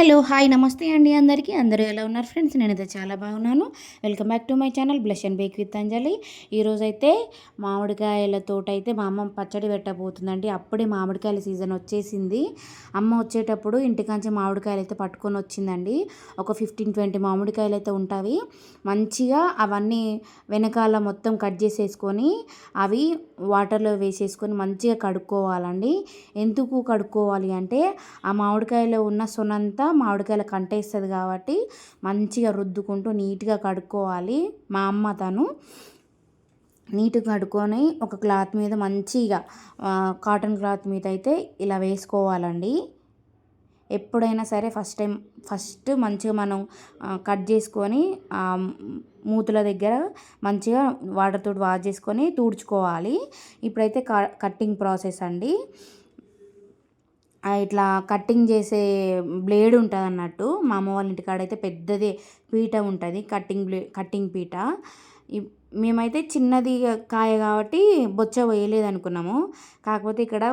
Hello hi నమస్తే అండి అందరికీ. అందరూ ఎలా ఉన్నారు ఫ్రెండ్స్? నేనైతే చాలా బాగున్నాను. Welcome back to my channel blush and bake with Anjali. ఈరోజైతే మామిడికాయల తోట అయితే మా అమ్మ పచ్చడి పెట్టబోతుందండి. అప్పుడే మామిడికాయల సీజన్ వచ్చేసింది. అమ్మ వచ్చేటప్పుడు ఇంటికాంచి మామిడికాయలు అయితే పట్టుకొని వచ్చిందండి. ఒక ఫిఫ్టీన్ ట్వంటీ మామిడికాయలు అయితే ఉంటాయి మంచిగా అవన్నీ వెనకాల మొత్తం కట్ చేసేసుకొని అవి వాటర్లో వేసేసుకొని మంచిగా కడుక్కోవాలండి. ఎందుకు కడుక్కోవాలి అంటే ఆ మామిడికాయలో ఉన్న సొనంతా మామిడికాయల కంటేస్తుంది కాబట్టి మంచిగా రుద్దుకుంటూ నీట్గా కడుక్కోవాలి మా అమ్మ తను. నీట్గా కడుక్కొని ఒక క్లాత్ మీద మంచిగా కాటన్ క్లాత్ మీద అయితే ఇలా వేసుకోవాలండి. ఎప్పుడైనా సరే ఫస్ట్ టైం ఫస్ట్ మంచిగా మనం కట్ చేసుకొని మూతుల దగ్గర మంచిగా వాటర్తో వాష్ చేసుకొని తుడుచుకోవాలి. ఇప్పుడైతే క కట్టింగ్ ప్రాసెస్ అండి. ఇట్లా కట్టింగ్ చేసే బ్లేడ్ ఉంటుంది అన్నట్టు మా అమ్మ వాళ్ళ ఇంటికాడ అయితే పెద్దది పీట ఉంటుంది కట్టింగ్ బ్లే కట్టింగ్ పీట. మేమైతే చిన్నది కాయ కాబట్టి బొచ్చ వేయలేదు అనుకున్నాము కాకపోతే ఇక్కడ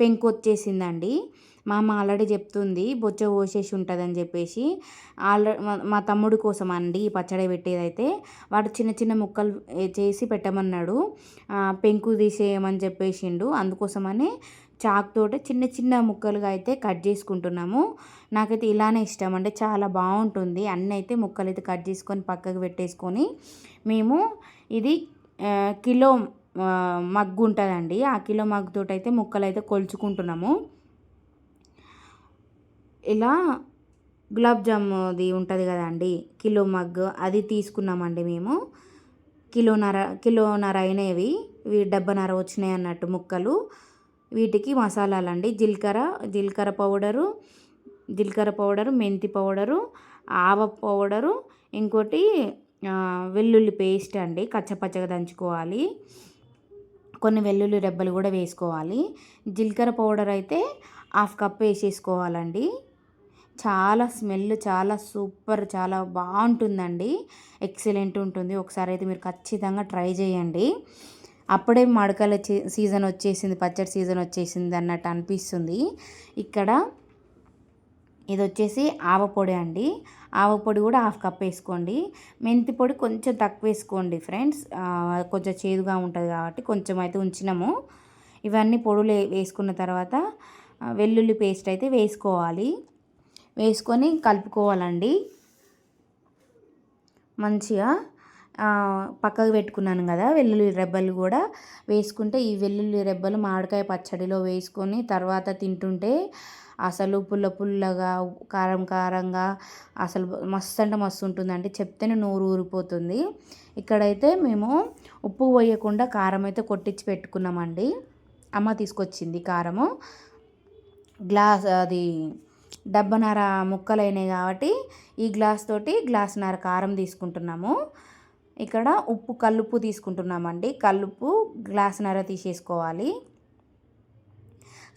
పెంకు వచ్చేసిందండి. మా అమ్మ ఆల్రెడీ చెప్తుంది బొచ్చ పోసేసి ఉంటుందని చెప్పేసి. ఆల్రెడీ మా తమ్ముడి కోసం అండి ఈ పచ్చడి పెట్టేదైతే. వాడు చిన్న చిన్న ముక్కలు చేసి పెట్టమన్నాడు. పెంకు తీసేయమని చెప్పేసిండు. అందుకోసమని చాక్ తోట చిన్న చిన్న ముక్కలుగా అయితే కట్ చేసుకుంటున్నాము. నాకైతే ఇలానే ఇష్టం. అంటే చాలా బాగుంటుంది. అన్నీ అయితే ముక్కలు అయితే కట్ చేసుకొని పక్కకు పెట్టేసుకొని మేము ఇది కిలో మగ్గు ఉంటుందండి. ఆ కిలో మగ్గుతోటి అయితే ముక్కలు అయితే కొలుచుకుంటున్నాము. ఇలా గులాబ్ జాముది ఉంటుంది కదండి కిలో మగ్గు అది తీసుకున్నామండి మేము. కిలోన్నర కిలోన్నర అయినవి ఇవి డెబ్బన్నర వచ్చినాయి అన్నట్టు ముక్కలు. వీటికి మసాలాలండి. జీలకర్ర జీలకర్ర పౌడరు జీలకర్ర పౌడరు మెంతి పౌడరు ఆవ పౌడరు ఇంకోటి వెల్లుల్లి పేస్ట్ అండి. కచ్చపచ్చగా దంచుకోవాలి. కొన్ని వెల్లుల్లి రెబ్బలు కూడా వేసుకోవాలి. జీలకర్ర పౌడర్ అయితే హాఫ్ కప్ వేసేసుకోవాలండి. చాలా స్మెల్ చాలా సూపర్ చాలా బాగుంటుందండి. ఎక్సలెంట్ ఉంటుంది. ఒకసారి అయితే మీరు ఖచ్చితంగా ట్రై చేయండి. అప్పుడే మడకల సీజన్ వచ్చేసింది పచ్చడి సీజన్ వచ్చేసింది అన్నట్టు అనిపిస్తుంది. ఇక్కడ ఇది వచ్చేసి ఆవపొడి అండి. ఆవపొడి కూడా హాఫ్ కప్ వేసుకోండి. మెంతి పొడి కొంచెం తక్కువ వేసుకోండి ఫ్రెండ్స్. కొంచెం చేదుగా ఉంటుంది కాబట్టి కొంచెం అయితే ఉంచినాము. ఇవన్నీ పొడులు వేసుకున్న తర్వాత వెల్లుల్లి పేస్ట్ అయితే వేసుకోవాలి. వేసుకొని కలుపుకోవాలండి. మంచిగా పక్కకు పెట్టుకున్నాను కదా వెల్లుల్లి రెబ్బలు కూడా వేసుకుంటే ఈ వెల్లుల్లి రెబ్బలు మామిడికాయ పచ్చడిలో వేసుకొని తర్వాత తింటుంటే అసలు పుల్ల పుల్లగా కారం కారంగా అసలు మస్తు అంటే మస్తు ఉంటుందండి. చెప్తేనే నోరు ఊరిపోతుంది. ఇక్కడైతే మేము ఉప్పు పోయకుండా కారం అయితే కొట్టించి పెట్టుకున్నామండి. అమ్మ తీసుకొచ్చింది కారము. గ్లాస్ అది డబ్బనర ముక్కలైనవి కాబట్టి ఈ గ్లాస్ తోటి గ్లాసున్నర కారం తీసుకుంటున్నాము. ఇక్కడ ఉప్పు కల్లుప్పు తీసుకుంటున్నామండి. కల్లుప్పు గ్లాసున్నర తీసేసుకోవాలి.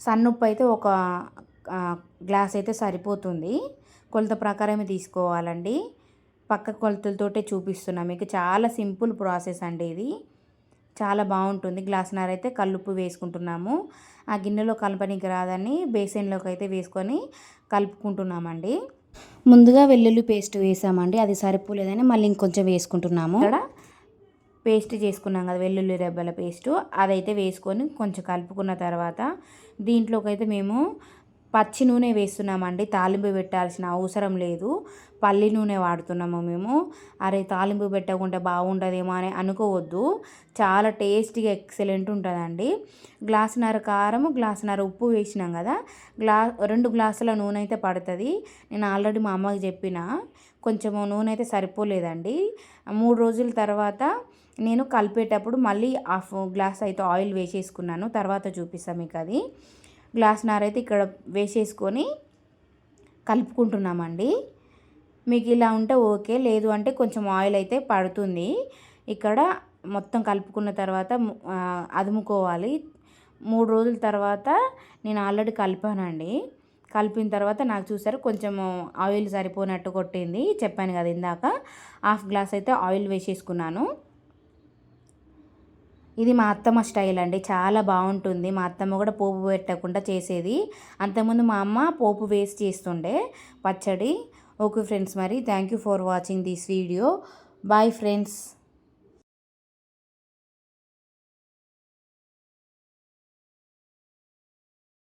సన్నుప్పు అయితే ఒక గ్లాస్ అయితే సరిపోతుంది. కొలత ప్రకారమే తీసుకోవాలండి. పక్క కొలతలతోటే చూపిస్తున్నాం మీకు. చాలా సింపుల్ ప్రాసెస్ అండి ఇది. చాలా బాగుంటుంది. గ్లాసున్నర అయితే కల్లుప్పు వేసుకుంటున్నాము. ఆ గిన్నెలో కలపనికి రాదని బేసిన్లోకి అయితే వేసుకొని కలుపుకుంటున్నామండి. ముందుగా వెల్లుల్లి పేస్ట్ వేసామండి. అది సరిపోలేదని మళ్ళీ ఇంకొంచెం వేసుకుంటున్నాము. ఇక్కడ పేస్ట్ చేసుకున్నాం కదా వెల్లుల్లి రెబ్బల పేస్ట్. అదైతే వేసుకొని కొంచెం కలుపుకున్న తర్వాత దీంట్లోకి అయితే మేము పచ్చి నూనె వేస్తున్నామండి. తాలింపు పెట్టాల్సిన అవసరం లేదు. పల్లి నూనె వాడుతున్నాము మేము. అరే తాలింపు పెట్టకుండా బాగుండదేమో అని అనుకోవద్దు. చాలా టేస్టీగా ఎక్సలెంట్ ఉంటుందండి. గ్లాసున్నర కారం గ్లాసున్నర ఉప్పు వేసినాం కదా. గ్లా రెండు గ్లాసుల నూనె అయితే పడుతుంది. నేను ఆల్రెడీ మా అమ్మకి చెప్పిన కొంచెం నూనె అయితే సరిపోలేదండి. మూడు రోజుల తర్వాత నేను కలిపేటప్పుడు మళ్ళీ హాఫ్ గ్లాస్ అయితే ఆయిల్ వేసేసుకున్నాను. తర్వాత చూపిస్తాను మీకు అది. గ్లాస్ నారైతే అయితే ఇక్కడ వేసేసుకొని కలుపుకుంటున్నామండి. మీకు ఇలా ఉంటే ఓకే లేదు అంటే కొంచెం ఆయిల్ అయితే పడుతుంది. ఇక్కడ మొత్తం కలుపుకున్న తర్వాత అదుముకోవాలి. మూడు రోజుల తర్వాత నేను ఆల్రెడీ కలిపానండి. కలిపిన తర్వాత నాకు చూసారు కొంచెం ఆయిల్ సరిపోనట్టు కొట్టింది. చెప్పాను కదా ఇందాక హాఫ్ గ్లాస్ అయితే ఆయిల్ వేసేసుకున్నాను. ఇది మా అత్తమ్మ స్టైల్ అండి. చాలా బాగుంటుంది. మా అత్తమ్మ కూడా పోపు పెట్టకుండా చేసేది. అంతకుముందు మా అమ్మ పోపు వేస్ట్ చేస్తుండే. పచ్చడి. ఓకే ఫ్రెండ్స్ మరి. Thank you for watching this video. Bye friends.